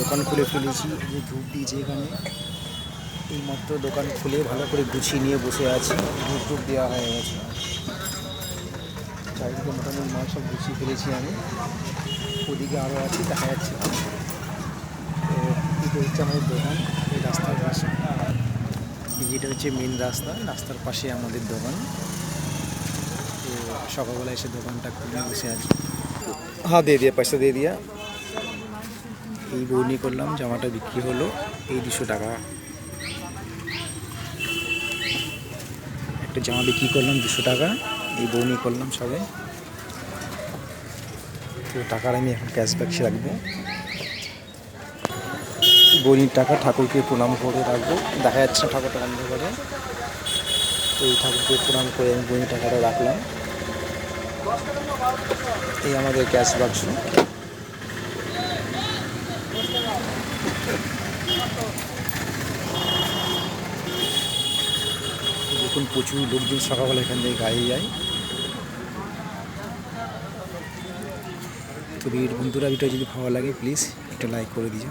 দোকান খুলে ফেলেছি, যে ধূপ দিয়েছে এখানে। এই মাত্র দোকান খুলে ভালো করে গুছিয়ে নিয়ে বসে আছি, ধূপ ধূপ দেওয়া হয়ে গেছে। চারিদিকে মোটামুটি মাল সব গুছিয়ে ফেলেছি আমি। ওদিকে আরও আছে, দেখা যাচ্ছে। তো হচ্ছে আমাদের দোকান, এই রাস্তার পাশে। যেটা হচ্ছে মেন রাস্তা, রাস্তার পাশে আমাদের দোকান। তো সকালবেলা এসে দোকানটা খুলে বসে আছি। হ্যাঁ দিয়ে দিয়া, পয়সা দিয়ে দিয়া। এই বৌনি করলাম, জামাটা বিক্রি হলো, এই দুশো টাকা। একটা জামা বিক্রি করলাম দুশো টাকা, এই বৌনি করলাম সবে। তো টাকার আমি এখন ক্যাশব্যাক রাখব। বৌনির টাকা ঠাকুরকে প্রণাম করে রাখব। দেখা যাচ্ছে না ঠাকুরটা বন্ধ করে তো এই ঠাকুরকে প্রণাম করে আমি বৌনির টাকাটা রাখলাম। এই আমাদের ক্যাশ বাক্স দেখুন, প্রচুর লোকজন সকালবেলা এখান থেকে গায়ে যায়। তো বন্ধুরা ভিডিও যদি ভালো লাগে প্লিজ একটা লাইক করে দিও।